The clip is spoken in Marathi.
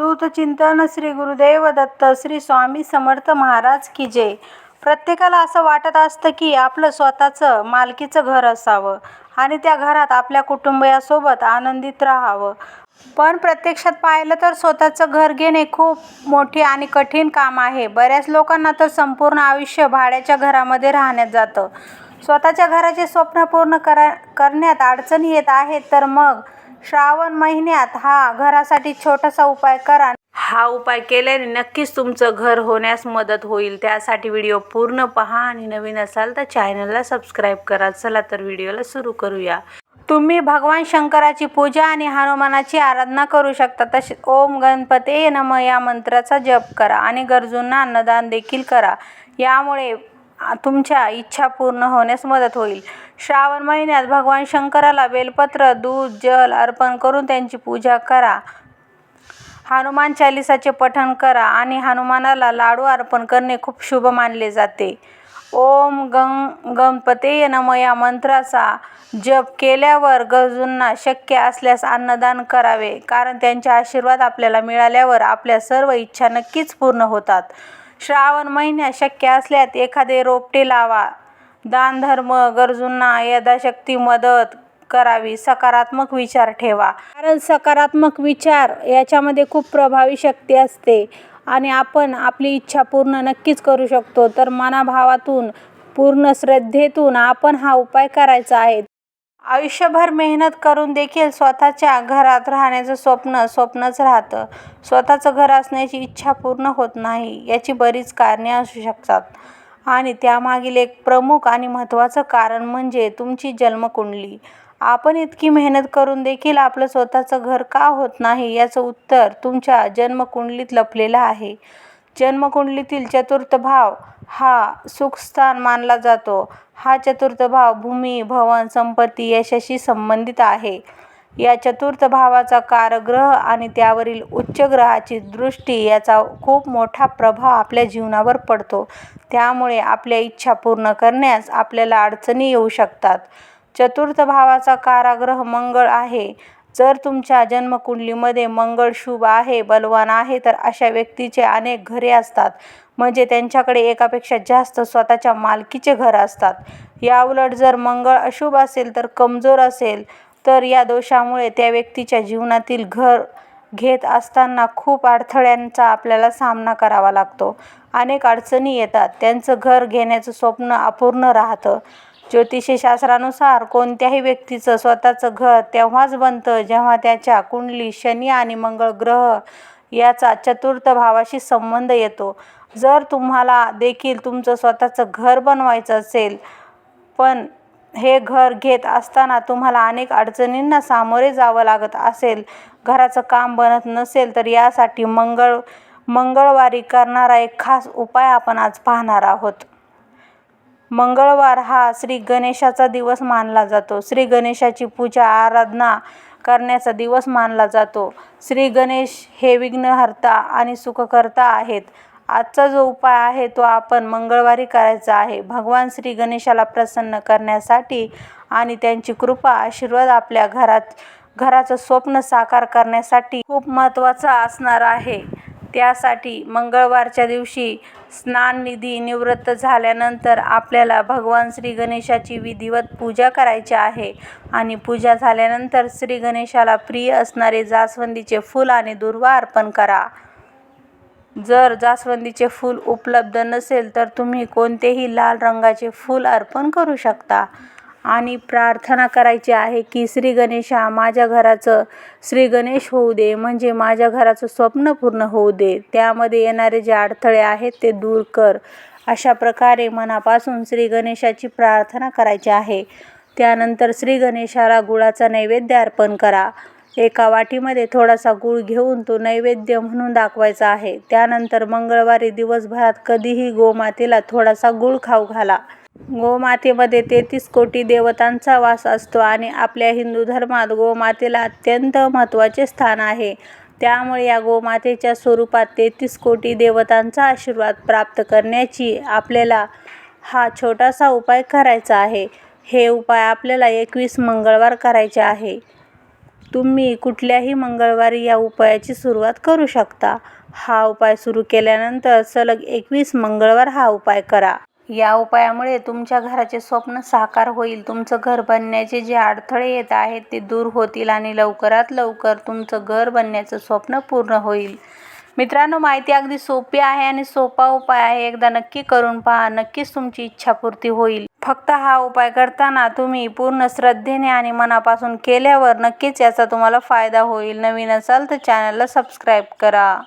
अवधूत चिंतन श्री गुरुदेव दत्त श्री स्वामी समर्थ महाराज की जय. प्रत्येकाला असं वाटत असतं की आपलं स्वतःचं मालकीचं घर असावं आणि त्या घरात आपल्या कुटुंबियासोबत आनंदित राहावं. पण प्रत्यक्षात पाहिलं तर स्वतःचं घर घेणे खूप मोठे आणि कठीण काम आहे. बऱ्याच लोकांना तर संपूर्ण आयुष्य भाड्याच्या घरामध्ये राहण्यात जातं. स्वतःच्या घराचे स्वप्न पूर्ण करा करण्यात अडचणी येत आहेत तर मग श्रावण महिन्यात हा घरासाठी छोटासा उपाय करा. हा उपाय केल्याने नक्कीच तुमचं घर होण्यास मदत होईल. त्यासाठी व्हिडिओ पूर्ण पहा आणि नवीन असाल तर चॅनलला सबस्क्राईब करा. चला तर व्हिडिओला सुरू करूया. तुम्ही भगवान शंकराची पूजा आणि हनुमानाची आराधना करू शकता. तसेच ओम गणपते नम या मंत्राचा जप करा आणि गरजूंना अन्नदान देखील करा. यामुळे तुमच्या इच्छा पूर्ण होण्यास मदत होईल. श्रावण महिन्यात भगवान शंकराला बेलपत्र दूध जल अर्पण करून त्यांची पूजा करा. हनुमान चालिसाचे पठण करा आणि हनुमानाला लाडू अर्पण करणे खूप शुभ मानले जाते. ओम गं गणपते नम या मंत्राचा जप केल्यावर गरजूंना शक्य असल्यास अन्नदान करावे कारण त्यांचे आशीर्वाद आपल्याला मिळाल्यावर आपल्या सर्व इच्छा नक्कीच पूर्ण होतात. श्रावण महिन्यात शक्य असल्यास एखादे रोपटे लावा. दानधर्म गरजूंना यथाशक्ती मदत करावी सकारात्मक विचार ठेवा. कारण सकारात्मक विचार याच्यामध्ये खूप प्रभावी शक्ती असते आणि आपण आपली इच्छा पूर्ण नक्कीच करू शकतो. तर मनाभावातून पूर्ण श्रद्धेतून आपण हा उपाय करायचा आहे. आयुष्यभर मेहनत करून देखील स्वतःच्या घरात राहण्याचं स्वप्न स्वप्नच राहतं. स्वतःचं घर असण्याची इच्छा पूर्ण होत नाही याची बरीच कारणे असू शकतात. आणि त्यामागील एक प्रमुख आणि महत्त्वाचं कारण म्हणजे तुमची जन्मकुंडली. आपण इतकी मेहनत करून देखील आपलं स्वतःचं घर का होत नाही याचं उत्तर तुमच्या जन्मकुंडलीत लपलेलं आहे. जन्मकुंडलीतील चतुर्थ भाव हा सुखस्थान मानला जातो. हा चतुर्थ भाव भूमी भवन संपत्ती यशाशी संबंधित आहे. या चतुर्थ भावाचा कारग्रह आणि त्यावरील उच्च ग्रहाची दृष्टी याचा खूप मोठा प्रभाव आपल्या जीवनावर पडतो. त्यामुळे आपल्या इच्छा पूर्ण करण्यास आपल्याला अडचणी येऊ शकतात. चतुर्थ भावाचा काराग्रह मंगळ आहे. जर तुमच्या जन्मकुंडलीमध्ये मंगळ शुभ आहे बलवान आहे तर अशा व्यक्तीचे अनेक घरे असतात. म्हणजे त्यांच्याकडे एकापेक्षा जास्त स्वतःच्या मालकीचे घर असतात. याउलट जर मंगळ अशुभ असेल तर कमजोर असेल तर या दोषामुळे त्या व्यक्तीच्या जीवनातील घर घेत असताना खूप अडथळ्यांचा आपल्याला सामना करावा लागतो. अनेक अडचणी येतात. त्यांचं घर घेण्याचं स्वप्न अपूर्ण राहतं. ज्योतिषशास्त्रानुसार कोणत्याही व्यक्तीचं स्वतःचं घर तेव्हाच बनतं जेव्हा त्याच्या कुंडली शनी आणि मंगळ ग्रह याचा चतुर्थ भावाशी संबंध येतो. जर तुम्हाला देखील तुमचं स्वतःचं घर बनवायचं असेल पण हे घर घेत असताना तुम्हाला अनेक अडचणींना सामोरे जावं लागत असेल घराचं काम बनत नसेल तर यासाठी मंगळ मंगळवारी करणारा एक खास उपाय आपण आज पाहणार आहोत. मंगळवार हा श्री गणेशाचा दिवस मानला जातो. श्री गणेशाची पूजा आराधना करण्याचा दिवस मानला जातो. श्री गणेश हे विघ्नहर्ता आणि सुखकर्ता आहेत. आजचा जो उपाय आहे तो आपण मंगळवारी करायचा आहे. भगवान श्री गणेशाला प्रसन्न करण्यासाठी आणि त्यांची कृपा आशीर्वाद आपल्या घरात घराचं स्वप्न साकार करण्यासाठी खूप महत्त्वाचा असणार आहे. त्यासाठी मंगळवारच्या दिवशी स्नाननिधी निवृत्त झाल्यानंतर आपल्याला भगवान श्री गणेशाची विधिवत पूजा करायची आहे. आणि पूजा झाल्यानंतर श्री गणेशाला प्रिय असणारे जास्वंदीचे फूल आणि दुर्वा अर्पण करा. जर जास्वंदीचे फूल उपलब्ध नसेल तर तुम्ही कोणतेही लाल रंगाचे फूल अर्पण करू शकता. आणि प्रार्थना करायची आहे की श्री गणेशा माझ्या घराचं श्री गणेश होऊ दे म्हणजे माझ्या घराचं स्वप्न पूर्ण होऊ दे. त्यामध्ये येणारे जे अडथळे आहेत ते दूर कर. अशा प्रकारे मनापासून श्री गणेशाची प्रार्थना करायची आहे. त्यानंतर श्री गणेशाला गुळाचा नैवेद्य अर्पण करा. एका वाटीमध्ये थोडासा गूळ घेऊन तो नैवेद्य म्हणून दाखवायचा आहे. त्यानंतर मंगळवारी दिवसभरात कधीही गोमातेला थोडासा गूळ खाऊ घाला. गोमातेमध्ये तेहतीस कोटी देवतांचा वास असतो आणि आपल्या हिंदू धर्मात गोमातेला अत्यंत महत्त्वाचे स्थान आहे. त्यामुळे या गोमातेच्या स्वरूपात तेहतीस कोटी देवतांचा आशीर्वाद प्राप्त करण्याची आपल्याला हा छोटासा उपाय करायचा आहे. हे उपाय आपल्याला एकवीस मंगळवार करायचे आहे. तुम्ही कुठल्याही मंगळवारी या उपायाची सुरुवात करू शकता. हा उपाय सुरू केल्यानंतर सलग एकवीस मंगळवार हा उपाय करा. या उपायामुळे तुमच्या घराचे स्वप्न साकार होईल. तुमचं घर बनण्याचे जे अडथळे येत आहेत ते दूर होतील आणि लवकरात लवकर तुमचं घर बनण्याचं स्वप्न पूर्ण होईल. मित्रांनो माहिती अगदी सोपी आहे आणि सोपा उपाय आहे. एकदा नक्की करून पहा नक्कीच तुमची इच्छापूर्ती होईल. फक्त हा उपाय करताना तुम्ही पूर्ण श्रद्धेने आणि मनापासून केल्यावर नक्कीच याचा तुम्हाला फायदा होईल. नवीन असाल तर चॅनलला सबस्क्राईब करा.